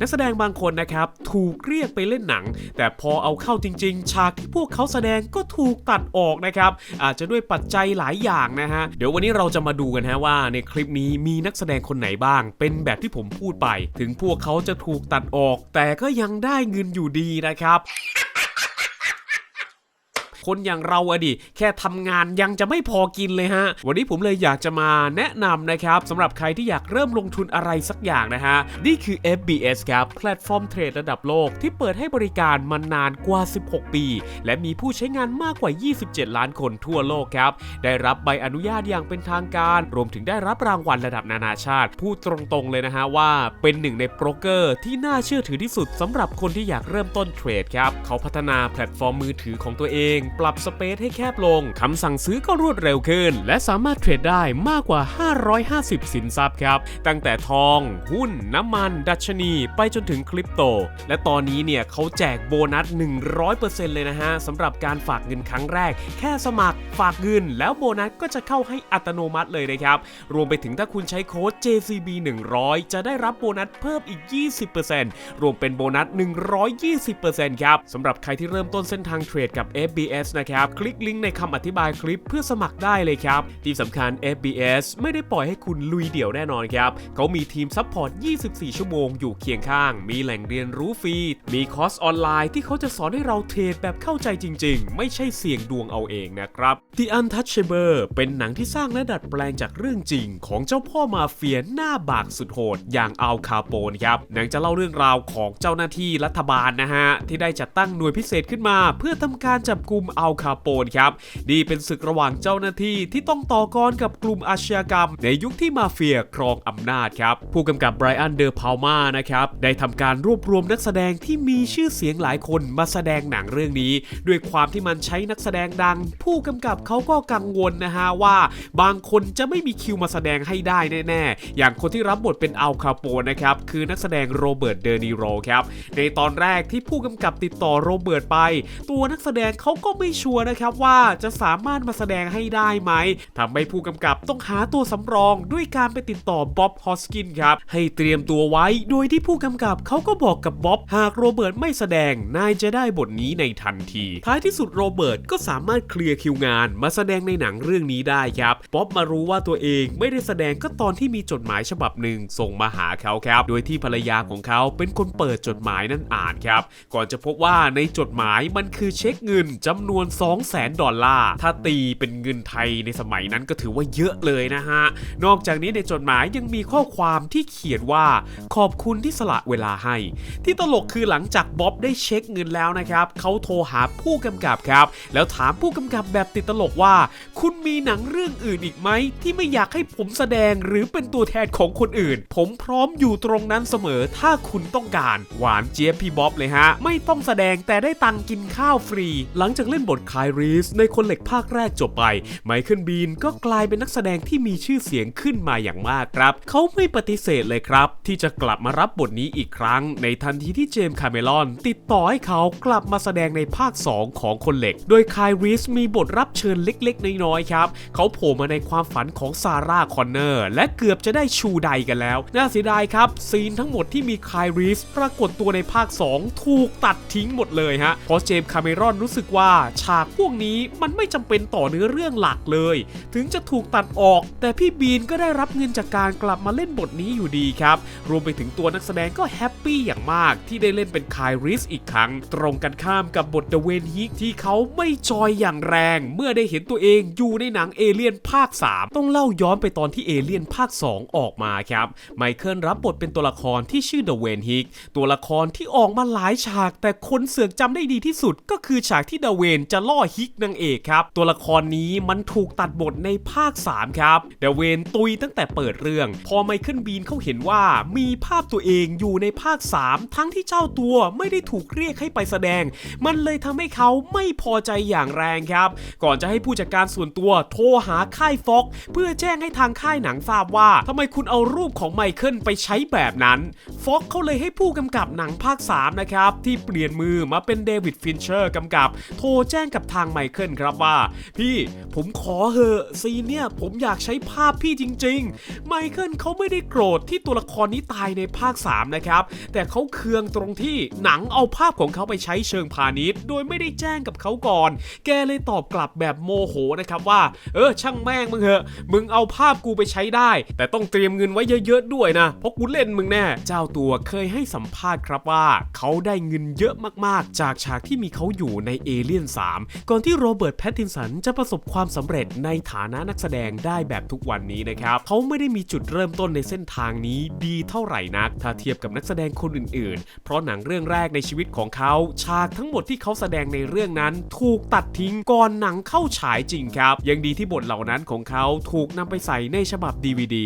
นักแสดงบางคนนะครับถูกเรียกไปเล่นหนัง แต่พอเอาเข้าจริง ๆ ฉากที่พวกเขาแสดงก็ถูกตัดออกนะครับ อาจจะด้วยปัจจัยหลายอย่างนะฮะ เดี๋ยววันนี้เราจะมาดูกันฮะว่าในคลิปนี้มีนักแสดงคนไหนบ้าง เป็นแบบที่ผมพูดไป ถึงพวกเขาจะถูกตัดออก แต่ก็ยังได้เงินอยู่ดีนะครับ คนอย่างเราอะดิแค่ทำงานยังจะไม่พอกินเลยฮะ วันนี้ผมเลยอยากจะมาแนะนำนะครับสำหรับใครที่อยากเริ่มลงทุนอะไรสักอย่างนะฮะ นี่คือ FBS ครับแพลตฟอร์มเทรดระดับโลกที่เปิดให้บริการมานานกว่า 16 ปี และมีผู้ใช้งานมากกว่า 27 ล้านคนทั่วโลกครับ ได้รับใบอนุญาตอย่างเป็นทางการ รวมถึงได้รับรางวัลระดับนานาชาติ พูดตรงๆเลยนะฮะว่าเป็นหนึ่งในโปรเกอร์ที่น่าเชื่อถือที่สุดสำหรับคนที่อยากเริ่มต้นเทรดครับเขาพัฒนาแพลตฟอร์มมือถือของตัวเองปรับสเปซให้แคบลงคำสั่งซื้อก็รวดเร็วขึ้น และสามารถเทรดได้มากกว่า 550 สินทรัพย์ครับ ตั้งแต่ทอง หุ้น น้ำมัน ดัชนี ไปจนถึงคริปโต และตอนนี้เนี่ยเขาแจกโบนัส 100%เลยนะฮะสำหรับการฝากเงินครั้งแรก แค่สมัครฝากเงิน แล้วโบนัสก็จะเข้าให้อัตโนมัติเลยนะครับ รวมไปถึงถ้าคุณใช้โค้ด JCB 100จะได้รับโบนัสเพิ่มอีก 20%รวมเป็นโบนัส 120%ครับสำหรับใครที่เริ่มต้นเส้นทางเทรดกับ FBS นะครับ คลิกลิงก์ในคำอธิบายคลิปเพื่อสมัครได้เลยครับ ที่สำคัญ FBS ไม่ได้ปล่อยให้คุณลุยเดี่ยวแน่นอนครับ เขามีทีมซัพพอร์ต 24 ชั่วโมงอยู่เคียงข้าง มีแหล่งเรียนรู้ฟรี มีคอร์สออนไลน์ที่เขาจะสอนให้เราเทรดแบบเข้าใจจริง ๆ ไม่ใช่เสี่ยงดวงเอาเองนะครับ The Untouchable เป็นหนังที่สร้างและดัดแปลงจากเรื่องจริง ของเจ้าพ่อมาเฟียหน้าบากสุดโหดอย่างอัลคาโปนครับหนังจะเล่าเรื่องราวของเจ้าหน้าที่รัฐบาลนะฮะที่ได้จัดตั้งหน่วยพิเศษขึ้นมา เพื่อทำการจับกลุ่มอัลคาโปนครับนี่เป็นศึกระหว่างเจ้าหน้าที่ที่ต้องต่อกรกับกลุ่มอาชญากรรม ในยุคที่มาเฟียครองอำนาจครับ ผู้กำกับไบรอันเดอร์พาวมานะครับได้ทำการรวบรวมนักแสดงที่มีชื่อเสียงหลายคนมาแสดงหนังเรื่องนี้ ด้วยความที่มันใช้นักแสดงดัง ผู้กำกับเขาก็กังวลนะฮะว่า บางคนจะไม่มีคิวมาแสดงให้ได้แน่ๆ อย่างคนที่รับบทเป็นอัลคาโปนนะครับคือนักแสดงโรเบิร์ตเดนิโรครับในตอนแรกที่ผู้กำกับติดต่อโรเบิร์ตไป ตัวนักแสดงเขาก็ไม่ชัวร์นะครับว่าจะสามารถมาแสดงให้ได้ไหมทำให้ผู้กำกับต้องหาตัวสำรองด้วยการไปติดต่อบ๊อบฮอสกินครับให้เตรียมตัวไว้ โดยที่ผู้กำกับเขาก็บอกกับบ๊อบหากโรเบิร์ตไม่แสดงนายจะได้บทนี้ในทันที ท้ายที่สุดโรเบิร์ตก็สามารถเคลียร์คิวงาน มาแสดงในหนังเรื่องนี้ได้ครับบ๊อบมารู้ว่าตัวเองไม่ได้แสดงก็ตอนที่มีจดหมายฉบับหนึ่งส่งมาหาเขาครับ โดยที่ภรรยาของเขาเป็นคนเปิดจดหมายนั้นอ่านครับ ก่อนจะพบว่าในจดหมายมันคือเช็คเงินจำนวน 2 0 0แสนดอลลาร์ ถ้าตีเป็นเงินไทยในสมัยนั้นก็ถือว่าเยอะเลยนะฮะ นอกจากนี้ในจดหมายยังมีข้อความที่เขียนว่า ขอบคุณที่สละเวลาให้ ที่ตลกคือหลังจากบ๊อบได้เช็คเงินแล้วนะครับเขาโทรหาผู้กำกับครับ แล้วถามผู้กำกับแบบติดตลกว่า คุณมีหนังเรื่องอื่นอีกไหมที่ไม่อยากให้ผมแสดงหรือเป็นตัวแทนของคนอื่น ผมพร้อมอยู่ตรงนั้นเสมอถ้าคุณต้องการ หวานเจี๊ยบพี่บ๊อบเลยฮะ ไม่ต้องแสดงแต่ได้ตังกินข้าวฟรี หลังจากเล่นบทคายรีสในคนเหล็กภาคแรกจบไป ไมเคิลบีนก็กลายเป็นนักแสดงที่มีชื่อเสียงขึ้นมาอย่างมากครับ เขาไม่ปฏิเสธเลยครับ ที่จะกลับมารับบทนี้อีกครั้ง ในทันทีที่เจมส์คาเมรอน ติดต่อให้เขากลับมาแสดงในภาค 2 ของคนเหล็ก โดยคายรีสมีบทรับเชิญเล็กๆ น้อยๆครับเขาโผล่มาในความฝันของซาร่าคอนเนอร์และเกือบจะได้ชูไดกันแล้ว น่าเสียดายครับซีนทั้งหมดที่มีคายรีสปรากฏตัวในภาค 2 ถูกตัดทิ้งหมดเลยฮะเพราะเจมส์คาเมรอนรู้สึกว่าฉากพวกนี้มันไม่จำเป็นต่อเนื้อเรื่องหลักเลย ถึงจะถูกตัดออก แต่พี่บีนก็ได้รับเงินจากการกลับมาเล่นบทนี้อยู่ดีครับ รวมไปถึงตัวนักแสดงก็แฮปปี้อย่างมากที่ได้เล่นเป็นคายริสอีกครั้ง ตรงกันข้ามกับบทเดเวนฮิกที่เขาไม่จอยอย่างแรง เมื่อได้เห็นตัวเองอยู่ในหนังเอเลียนภาค 3 ต้องเล่าย้อนไปตอนที่เอเลียนภาค 2 ออกมาครับไมเคิลรับบทเป็นตัวละครที่ชื่อเดเวนฮิกตัวละครที่ออกมาหลายฉาก แต่คนเสือกจำได้ดีที่สุดก็คือฉากที่เดเวนจะล่อฮิกนางเอกครับ ตัวละครนี้มันถูกตัดบทในภาค 3 ครับเดเวนตุยตั้งแต่เปิดเรื่อง พอไมเคิลบีนเขาเห็นว่ามีภาพตัวเองอยู่ในภาค 3 ทั้งที่เจ้าตัวไม่ได้ถูกเรียกให้ไปแสดง มันเลยทำให้เขาไม่พอใจอย่างแรงครับ ก่อนจะให้ผู้จัดการส่วนตัวโทรหาค่ายฟ็อกเพื่อแจ้งให้ทางค่ายหนังทราบว่าทำไมคุณเอารูปของไมเคิลไปใช้แบบนั้นฟ็อกเขาเลยให้ผู้กำกับหนังภาค 3 นะครับ ที่เปลี่ยนมือมาเป็นเดวิดฟินเชอร์กำกับ โทรแจ้งกับทางไมเคิลครับว่า พี่ผมขอเหอะซีนเนี่ยผมอยากใช้ภาพพี่จริง ๆ ไมเคิลเขาไม่ได้โกรธที่ตัวละครนี้ตายในภาค 3 นะครับ แต่เขาเคืองตรงที่หนังเอาภาพของเขาไปใช้เชิงพาณิชย์ โดยไม่ได้แจ้งกับเขาก่อน แกเลยตอบกลับแบบโมโหนะครับว่า เออช่างแม่งมึงเหอะ มึงเอาภาพกูไปใช้ได้ แต่ต้องเตรียมเงินไว้เยอะๆด้วยนะ เพราะกูเล่นมึงแน่ เจ้าตัวเคยให้สัมภาษณ์ครับว่า เขาได้เงินเยอะมากๆ จากฉากที่มีเขาอยู่ในเอเลียน3 ก่อนที่โรเบิร์ตแพตตินสันจะประสบความสำเร็จในฐานะนักแสดงได้แบบทุกวันนี้นะครับเขาไม่ได้มีจุดเริ่มต้นในเส้นทางนี้ดีเท่าไหร่นัก ถ้าเทียบกับนักแสดงคนอื่น ๆ เพราะหนังเรื่องแรกในชีวิตของเขาฉากทั้งหมดที่เขาแสดงในเรื่องนั้น ถูกตัดทิ้งก่อนหนังเข้าฉายจริงครับ ยังดีที่บทเหล่านั้นของเขาถูกนำไปใส่ในฉบับ DVD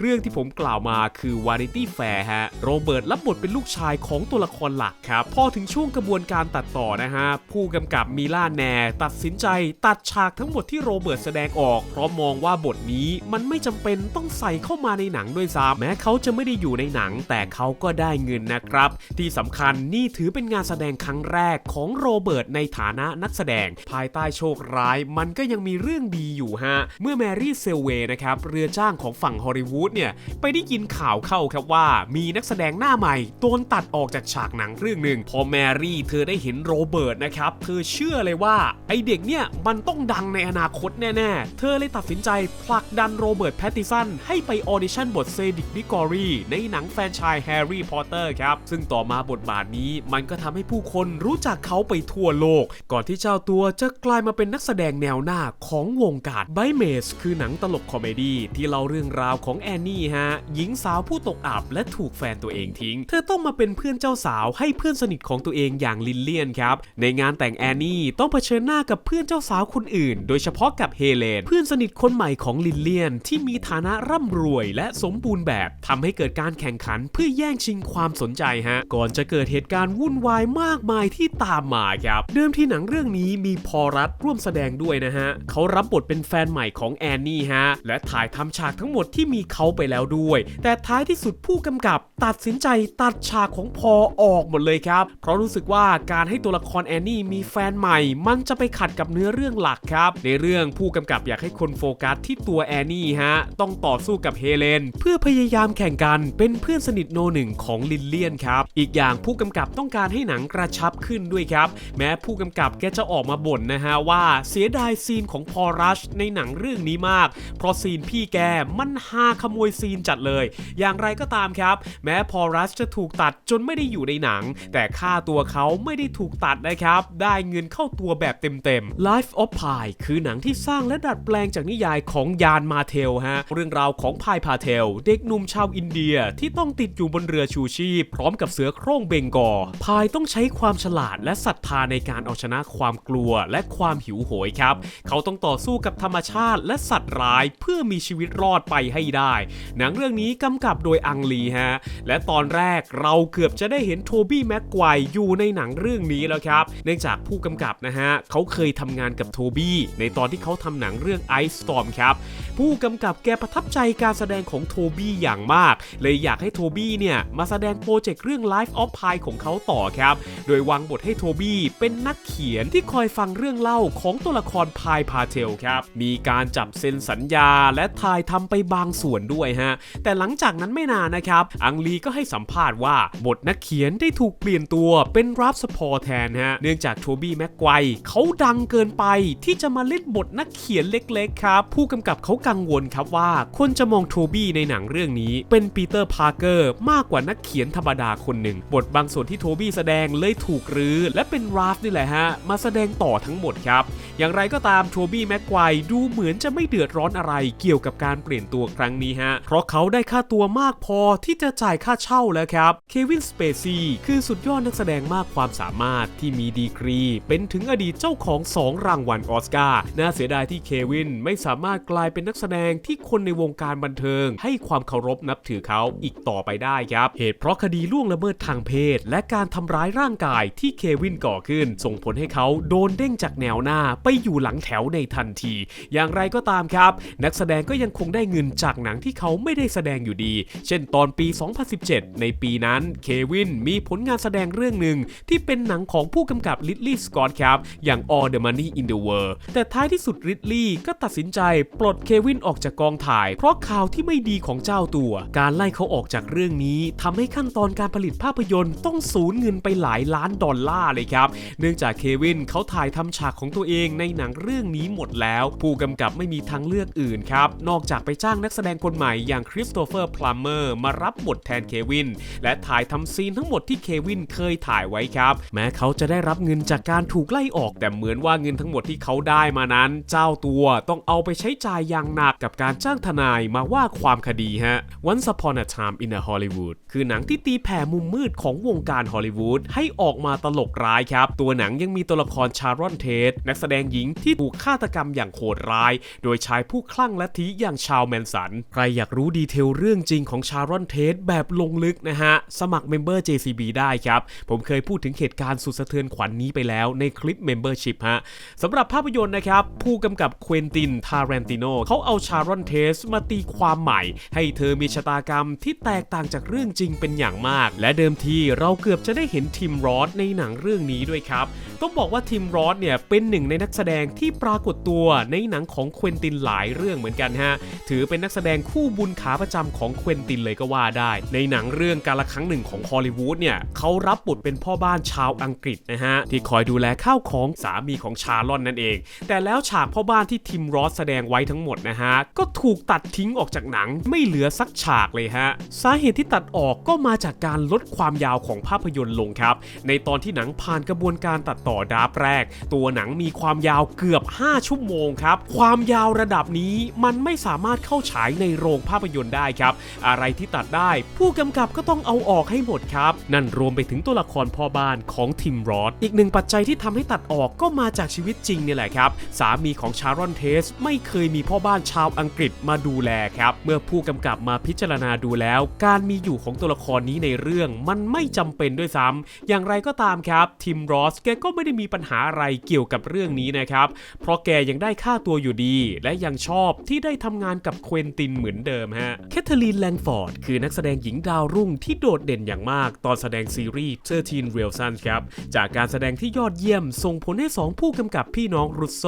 เรื่องที่ผมกล่าวมาคือ Vanity Fair ฮะโรเบิร์ตรับบทเป็นลูกชายของตัวละครหลักครับพอถึงช่วงกระบวนการตัดต่อนะฮะผู้กำกับมิล่าแนร์ตัดสินใจตัดฉากทั้งหมดที่โรเบิร์ตแสดงออก เพราะมองว่าบทนี้มันไม่จำเป็นต้องใส่เข้ามาในหนังด้วยซ้ำแม้เขาจะไม่ได้อยู่ในหนัง แต่เขาก็ได้เงินนะครับ ที่สำคัญนี่ถือเป็นงานแสดงครั้งแรกของโรเบิร์ตในฐานะนักแสดง ภายใต้โชคร้าย มันก็ยังมีเรื่องดีอยู่ฮะ เมื่อแมรี่เซลเวย์นะครับเรือจ้างของฝั่งฮอลลีวูดเนี่ยไปได้ยินข่าวเข้าครับว่า มีนักแสดงหน้าใหม่โดนตัดออกจากฉากหนังเรื่องหนึ่งพอแมรี่เธอได้เห็นโรเบิร์ตนะครับเธอเชื่อเลยว่า ไอเด็กเนี่ยมันต้องดังในอนาคตแน่ ๆ เธอเลยตัดสินใจผลักดันโรเบิร์ตแพตติสันให้ไปออดิชั่นบทเซดิกดิกอรีในหนังแฟนชส์แฮร์รี่พอตเตอร์ครับ ซึ่งต่อมาบทบาทนี้มันก็ทำให้ผู้คนรู้จักเขาไปทั่วโลก ก่อนที่เจ้าตัวจะกลายมาเป็นนักแสดงแนวหน้าของวงการไบเมสคือหนังตลกคอมเมดี้ที่เล่าเรื่องราวของแอนนี่ฮะหญิงสาวผู้ตกอับและถูกแฟนตัวเองทิ้ง เธอต้องมาเป็นเพื่อนเจ้าสาวให้เพื่อนสนิทของตัวเองอย่างลินเลียนครับ ในงานแต่งแอนนี่ต้องเผชิญหน้ากับเพื่อนเจ้าสาวคนอื่น โดยเฉพาะกับเฮเลน เพื่อนสนิทคนใหม่ของลินเลียน ที่มีฐานะร่ำรวยและสมบูรณ์แบบทำให้เกิดการแข่งขันเพื่อแย่งชิงความสนใจฮะ ก่อนจะเกิดเหตุการณ์วุ่นวายมากมายที่ตามมาครับ เดิมที่หนังเรื่องนี้มีพอรัฐร่วมแสดงด้วยนะฮะ เขารับบทเป็นแฟนใหม่ของแอนนี่ฮะ และถ่ายทำฉากทั้งหมดที่มีเขาไปแล้วด้วย แต่ท้ายที่สุดผู้กำกับตัดสินใจตัดฉากของพอออกหมดเลยครับ เพราะรู้สึกว่าการให้ตัวละครแอนนี่มีแฟนใหม่มันจะไปขัดกับเนื้อเรื่องหลักครับ ในเรื่องผู้กำกับอยากให้คนโฟกัสที่ตัวแอนนี่ฮะ ต้องต่อสู้กับเฮเลน เพื่อพยายามแข่งกันเป็นเพื่อนสนิทโนหนึ่งของลินเลียนครับ อีกอย่างผู้กำกับต้องการให้หนังกระชับขึ้นด้วยครับ แม้ผู้กำกับแกจะออกมาบ่นนะฮะว่าเสียดายซีนของพอรัชในหนังเรื่องนี้มาก เพราะซีนพี่แกมันฮาขโมยซีนจัดเลย อย่างไรก็ตามครับ แม้พอรัชจะถูกตัดจนไม่ได้อยู่ในหนัง แต่ค่าตัวเขาไม่ได้ถูกตัดนะครับ ได้เงินเข้าตัวแบบเต็มๆ Life of Pi คือหนังที่สร้างและดัดแปลงจากนิยายของยานมาเทลฮะ เรื่องราวของพายพาเทล เด็กหนุ่มชาวอินเดียที่ต้องติดอยู่บนเรือชูชีพ พร้อมกับเสือโคร่งเบงกอพายต้องใช้ความฉลาดและศรัทธาในการเอาชนะความกลัวและความหิวโหยครับ เขาต้องต่อสู้กับธรรมชาติและสัตว์ร้ายเพื่อมีชีวิตรอดไปให้ได้ หนังเรื่องนี้กำกับโดยอังลีฮะ และตอนแรกเราเกือบจะได้เห็นโทบี้แม็กไกวอยู่ในหนังเรื่องนี้แล้วครับ เนื่องจากผู้กำกับนะฮะเขาเคยทำงานกับโทบี้ในตอนที่เขาทำหนังเรื่อง Ice Storm ครับ ผู้กำกับแกประทับใจการแสดงของโทบี้อย่างมาก เลยอยากให้โทบี้เนี่ย มาแสดงโปรเจกต์เรื่อง Life of Pi ของเขาต่อครับ โดยวางบทให้โทบี้เป็นนักเขียนที่คอยฟังเรื่องเล่าของตัวละครพายพาเทลครับ มีการจับเซ็นสัญญาและถ่ายทำไปบางส่วนด้วยฮะ แต่หลังจากนั้นไม่นานนะครับ อังลีก็ให้สัมภาษณ์ว่าบทนักเขียนได้ถูกเปลี่ยนตัวเป็นรับสปอร์แทนฮะ เนื่องจากโทบี้แม็กไกวเขาดังเกินไปที่จะมาเล่นบทนักเขียนเล็กๆครับ ผู้กำกับเขากังวลครับว่าคนจะมองโทบี้ในหนังเรื่องนี้ เป็นปีเตอร์พาร์เกอร์มากกว่านักเขียนธรรมดาคนหนึ่ง บทบางส่วนที่โทบี้แสดงเลยถูกรื้อ และเป็นราฟนี่แหละฮะ มาแสดงต่อทั้งหมดครับ อย่างไรก็ตามโทบี้แม็กไกวดูเหมือนจะไม่เดือดร้อนอะไรเกี่ยวกับการเปลี่ยนตัวครั้งนี้ฮะ เพราะเขาได้ค่าตัวมากพอที่จะจ่ายค่าเช่าแล้วครับ เควิน สเปซีคือสุดยอดนักแสดงมากความสามารถที่มีดีกรี เป็นถึงอดีตเจ้าของ 2 รางวัลออสการ์น่าเสียดายที่เควินไม่สามารถกลายเป็นนักแสดงที่คนในวงการบันเทิง ให้ความเคารพนับถือเขาอีกต่อไปได้ครับ เหตุเพราะคดีล่วงละเมิดทางเพศ และการทำร้ายร่างกายที่เควินก่อขึ้น ส่งผลให้เขาโดนเด้งจากแนวหน้าไปอยู่หลังแถวในทันที อย่างไรก็ตามครับ นักแสดงก็ยังคงได้เงินจากหนังที่เขาไม่ได้แสดงอยู่ดี เช่นตอนปี 2017 ในปีนั้นเควินมีผลงานแสดงเรื่องหนึ่งที่เป็นหนังของผู้กำกับลิตลี่สกอตครับครับ อย่าง All the Money in the World แต่ท้ายที่สุดริดลีย์ก็ตัดสินใจปลดเควินออกจากกองถ่าย เพราะข่าวที่ไม่ดีของเจ้าตัว การไล่เขาออกจากเรื่องนี้ทำให้ขั้นตอนการผลิตภาพยนตร์ต้องสูญเงินไปหลายล้านดอลลาร์เลยครับ เนื่องจากเควินเขาถ่ายทำฉากของตัวเองในหนังเรื่องนี้หมดแล้ว ผู้กำกับไม่มีทางเลือกอื่นครับ นอกจากไปจ้างนักแสดงคนใหม่อย่างคริสโตเฟอร์พลัมเมอร์มารับบทแทนเควิน และถ่ายทำซีนทั้งหมดที่เควินเคยถ่ายไว้ครับ แม้เขาจะได้รับเงินจากการถูกไล่ออกแต่เหมือนว่าเงินทั้งหมดที่เขาได้มานั้น เจ้าตัวต้องเอาไปใช้จ่ายอย่างหนักกับการจ้างทนายมาว่าความคดีฮะ Once Upon a Time in a Hollywood คือหนังที่ตีแผ่มุมมืดของวงการฮอลลีวูดให้ออกมาตลกร้ายครับ ตัวหนังยังมีตัวละครชารอนเทสนักแสดงหญิงที่ถูกฆาตกรรมอย่างโหดร้าย โดยชายผู้คลั่งและทีอย่างชาวแมนสัน ใครอยากรู้ดีเทลเรื่องจริงของชารอนเทสแบบลงลึกนะฮะ สมัครเมมเบอร์ JCB ได้ครับ ผมเคยพูดถึงเหตุการณ์สุดสะเทือนขวัญนนี้ไปแล้วในคลิป Membership ฮะสำหรับภาพยนตร์นะครับ ผู้กำกับเควินตินทารันติโนเขาเอาชารอนเทสมาตีความใหม่ ให้เธอมีชะตากรรมที่แตกต่างจากเรื่องจริงเป็นอย่างมาก และเดิมทีเราเกือบจะได้เห็นทิมรอสในหนังเรื่องนี้ด้วยครับ ต้องบอกว่าทิมรอสเนี่ยเป็นหนึ่งในนักแสดงที่ปรากฏตัวในหนังของเควินตินหลายเรื่องเหมือนกันฮะถือเป็นนักแสดงคู่บุญขาประจำของเควินตินเลยก็ว่าได้ ในหนังเรื่องการละครั้งหนึ่งของฮอลลีวูดเนี่ยเขารับบทเป็นพ่อบ้านชาวอังกฤษนะฮะที่คอยดูแลค่ะข้าวของสามีของชาลอนนั่นเอง แต่แล้วฉากพ่อบ้านที่ทิมรอสแสดงไว้ทั้งหมดนะฮะ ก็ถูกตัดทิ้งออกจากหนังไม่เหลือสักฉากเลยฮะ สาเหตุที่ตัดออกก็มาจากการลดความยาวของภาพยนตร์ลงครับ ในตอนที่หนังผ่านกระบวนการตัดต่อดาฟต์แรก ตัวหนังมีความยาวเกือบ 5 ชั่วโมงครับ ความยาวระดับนี้มันไม่สามารถเข้าฉายในโรงภาพยนตร์ได้ครับ อะไรที่ตัดได้ ผู้กำกับก็ต้องเอาออกให้หมดครับ นั่นรวมไปถึงตัวละครพ่อบ้านของทิมรอสอีกหนึ่งปัจจัยที่ทำให้ตัดออกก็มาจากชีวิตจริงนี่แหละครับ สามีของชารอนเทสไม่เคยมีพ่อบ้านชาวอังกฤษมาดูแลครับ เมื่อผู้กำกับมาพิจารณาดูแล้ว การมีอยู่ของตัวละครนี้ในเรื่องมันไม่จำเป็นด้วยซ้ำอย่างไรก็ตามครับทิมรอสแกก็ไม่ได้มีปัญหาอะไรเกี่ยวกับเรื่องนี้นะครับ เพราะแกยังได้ค่าตัวอยู่ดี และยังชอบที่ได้ทำงานกับเควินตินเหมือนเดิมฮะแคทเธอรีนแลงฟอร์ดคือนักแสดงหญิงดาวรุ่งที่โดดเด่นอย่างมากตอนแสดงซีรีส์13 Real Sons ครับจากการแสดงที่ยอดเยี่ยมส่งผลให้ 2 ผู้กำกับพี่น้องรุสโซ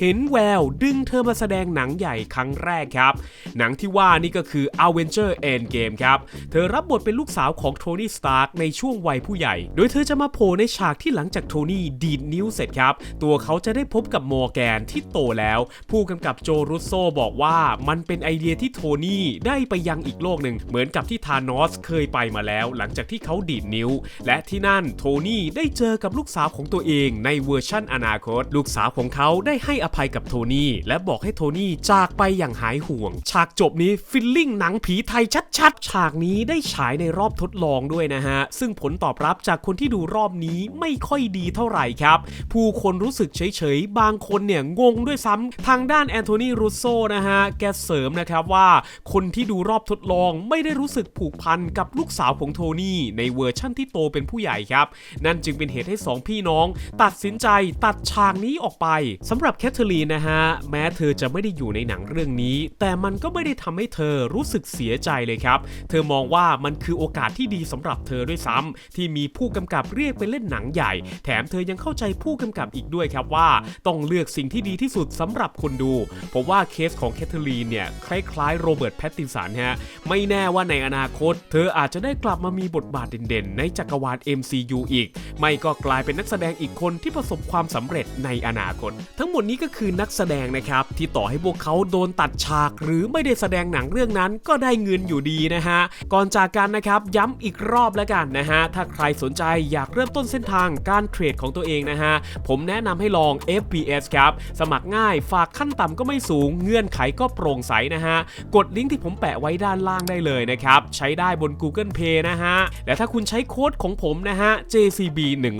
เห็นแววดึงเธอมาแสดงหนังใหญ่ครั้งแรกครับ หนังที่ว่านี่ก็คือ Avenger Endgame ครับ เธอรับบทเป็นลูกสาวของโทนี่สตาร์กในช่วงวัยผู้ใหญ่ โดยเธอจะมาโผล่ในฉากที่หลังจากโทนี่ดีดนิ้วเสร็จครับ ตัวเขาจะได้พบกับมอร์แกนที่โตแล้ว ผู้กำกับโจรุสโซบอกว่ามันเป็นไอเดียที่โทนี่ได้ไปยังอีกโลกหนึ่งเหมือนกับที่ธานอสเคยไปมาแล้ว หลังจากที่เขาดีดนิ้ว และที่นั่นโทนี่ได้เจอกับลูกสาวของตัวเองในเวอร์ชั่นอนาคต ลูกสาวของเขาได้ให้อภัยกับโทนี่และบอกให้โทนี่จากไปอย่างหายห่วง ฉากจบนี้ฟิลลิ่งหนังผีไทยชัดๆ ฉากนี้ได้ฉายในรอบทดลองด้วยนะฮะ ซึ่งผลตอบรับจากคนที่ดูรอบนี้ไม่ค่อยดีเท่าไหร่ครับ ผู้คนรู้สึกเฉยๆ บางคนเนี่ยงงด้วยซ้ำทางด้านแอนโทนีรูโซนะฮะ แกเสริมนะครับว่า คนที่ดูรอบทดลองไม่ได้รู้สึกผูกพันกับลูกสาวของโทนี่ในเวอร์ชั่นที่โตเป็นผู้ใหญ่ครับ นั่นจึงเป็นเหตุให้สองพี่น้อง ตัดสินใจตัดฉากนี้ออกไปสำหรับแคทเธอรีนนะฮะ แม้เธอจะไม่ได้อยู่ในหนังเรื่องนี้ แต่มันก็ไม่ได้ทำให้เธอรู้สึกเสียใจเลยครับ เธอมองว่ามันคือโอกาสที่ดีสำหรับเธอด้วยซ้ำที่มีผู้กำกับเรียกไปเล่นหนังใหญ่ แถมเธอยังเข้าใจผู้กำกับอีกด้วยครับว่า ต้องเลือกสิ่งที่ดีที่สุดสำหรับคนดู เพราะว่าเคสของแคทเธอรีนเนี่ยคล้ายๆโรเบิร์ตแพตตินสันฮะไม่แน่ว่าในอนาคต เธออาจจะได้กลับมามีบทบาทเด่นๆ ในจักรวาล MCU อีก ไม่ก็กลายเป็นนักแสดงอีกคนที่ประสบความสำเร็จในอนาคต ทั้งหมดนี้ก็คือนักแสดงนะครับ ที่ต่อให้พวกเขาโดนตัดฉาก หรือไม่ได้แสดงหนังเรื่องนั้นก็ได้เงินอยู่ดีนะฮะ ก่อนจากกันนะครับย้ำอีกรอบแล้วกันนะฮะ ถ้าใครสนใจอยากเริ่มต้นเส้นทางการเทรดของตัวเองนะฮะ ผมแนะนำให้ลอง FBS ครับ สมัครง่ายฝากขั้นต่ำก็ไม่สูงเงื่อนไขก็โปร่งใสนะฮะ กดลิงก์ที่ผมแปะไว้ด้านล่างได้เลยนะครับ ใช้ได้บน Google Play นะฮะ และถ้าคุณใช้โค้ดของผมนะฮะ JCB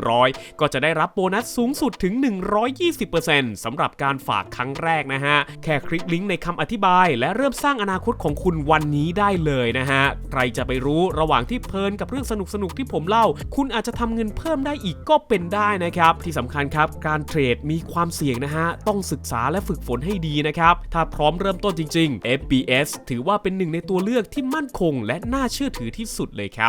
100ก็จะได้รับโบนัสสูงสุดถึง 120%สำหรับการฝากครั้งแรกนะฮะ แค่คลิกลิงก์ในคำอธิบาย และเริ่มสร้างอนาคตของคุณวันนี้ได้เลยนะฮะ ใครจะไปรู้ระหว่างที่เพลินกับเรื่องสนุกๆที่ผมเล่า คุณอาจจะทำเงินเพิ่มได้อีกก็เป็นได้นะครับ ที่สำคัญครับ การเทรดมีความเสี่ยงนะฮะ ต้องศึกษาและฝึกฝนให้ดีนะครับ ถ้าพร้อมเริ่มต้นจริง ๆ FBS ถือว่าเป็นหนึ่งในตัวเลือกที่มั่นคง และน่าเชื่อถือที่สุดเลยครับ